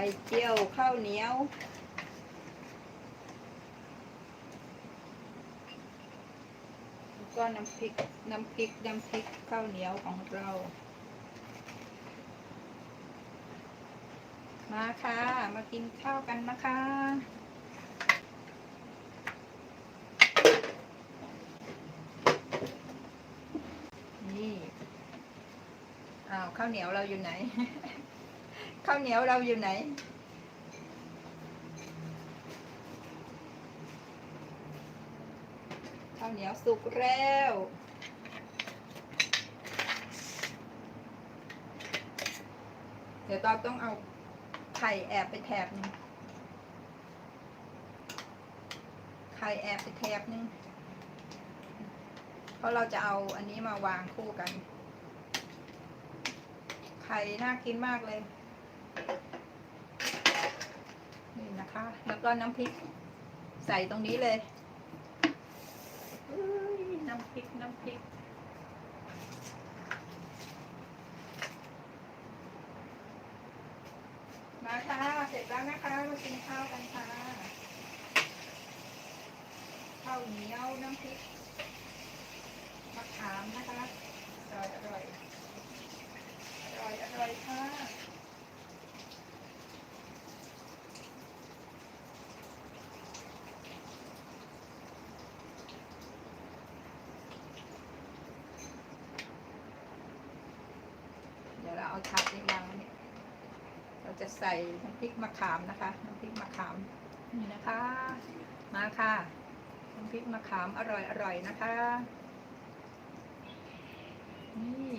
ข่เจียวข้าวเหนียวแล้วก็น้ำพริก น้ำพริก น้ำพริกข้าวเหนียวของเรา มาค่ะ มากินข้าวกันนะคะ นี่ อ้าว ข้าวเหนียวเราอยู่ไหน ข้าวเหนียวเราอยู่ไหน ข้าวเหนียวสุกแล้วเดี๋ยวตอนต้องเอาไข่แอบไปแถบนึงไข่แอบไปแถบนึงเพราะเราจะเอาอันนี้มาวางคู่กัน ไข่น่ากินมากเลย นี่นะคะ แล้วก็น้ำพริกใส่ตรงนี้เลยอุ้ยน้ำพริกน้ำพริก มาค่ะ เสร็จแล้วนะคะ มากินข้าวกันค่ะ ข้าวเหนียวน้ำพริกมะขามนะคะ อร่อยอร่อยอร่อยอร่อยค่ะ เดี๋ยวเราเอาทับนี้วางไว้เนี่ยเราจะใส่น้ำพริกมะขามนะคะน้ำพริกมะขามนี่นะคะ มาค่ะน้ำพริกมะขามอร่อยอร่อยนะคะ นี่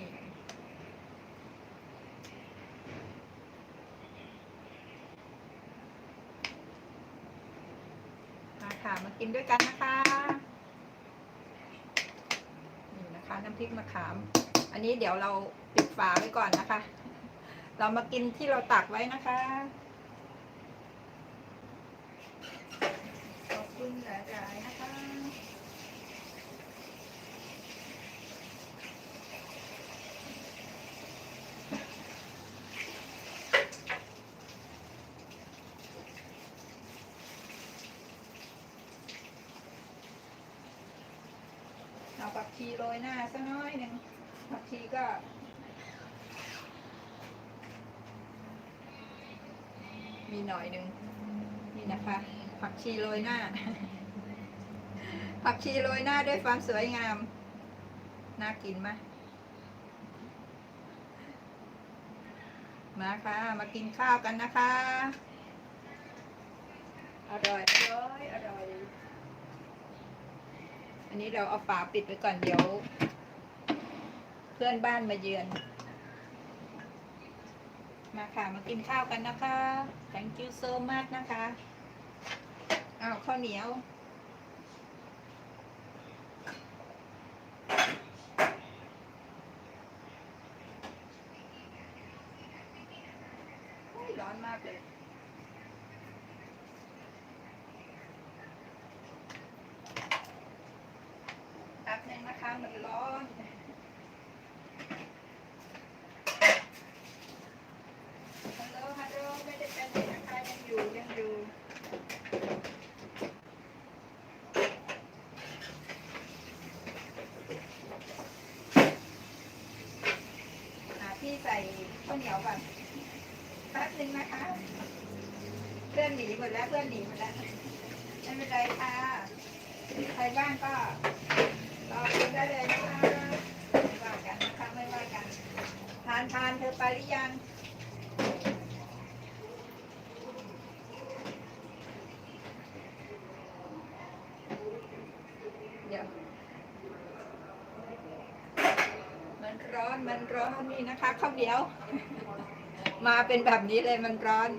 มาค่ะมากินด้วยกันนะคะ นี่นะคะน้ำพริกมะขาม อันนี้เดี๋ยวเราปิดฝาไว้ก่อนนะคะ เรามากินที่เราตักไว้นะคะขอบคุณหลายๆนะคะเอาผักชีโรยหน้าสักน้อยหนึ่ง ผักชีก็มีหน่อยหนึ่งนี่นะคะ ผักชีโรยหน้า ผักชีโรยหน้าด้วยความสวยงาม น่ากินไหมมาค่ะ มากินข้าวกันนะคะ อร่อยอร่อยอร่อย อันนี้เราเอาฝาปิดไว้ก่อนเดี๋ยว พื่อนบ้านมาเยือน มาค่ะ มากินข้าวกันนะคะ thank you so much นะคะอ้าวข้าวเหนียวร้อนมากเลยแป๊บนึงนะคะ มันร้อน ฮัลโหล ฮัลโหล ไม่ได้เป็นไรนะคะยังอยู่ ยังอยู่ หาที่ใส่ ข้าวเหนียวก่อนแป๊บนึงนะคะ เพื่อนหนีหมดแล้วเพื่อนหนีหมดแล้วไม่เป็นไรค่ะใครบ้างก็รอกินได้เลยนะคะไม่ว่ากันนะคะไม่ว่ากัน ทานทานเธอไปหรือยัง เดี๋ยว มันร้อนมันร้อนนี่นะคะข้าวเหนียว มาเป็นแบบนี้เลยมันร้อน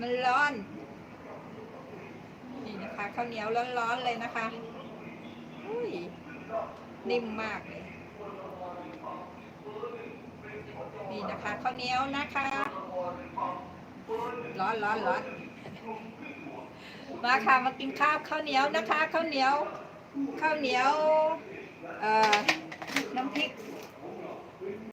มันร้อน นี่นะคะข้าวเหนียวร้อนๆเลยนะคะอุ้ยนิ่มมากเลย นี่นะคะข้าวเหนียวนะคะ ร้อนร้อนร้อนมาค่ะมากินข้าวข้าวเหนียวนะคะข้าวเหนียวข้าวเหนียวน้ำพริก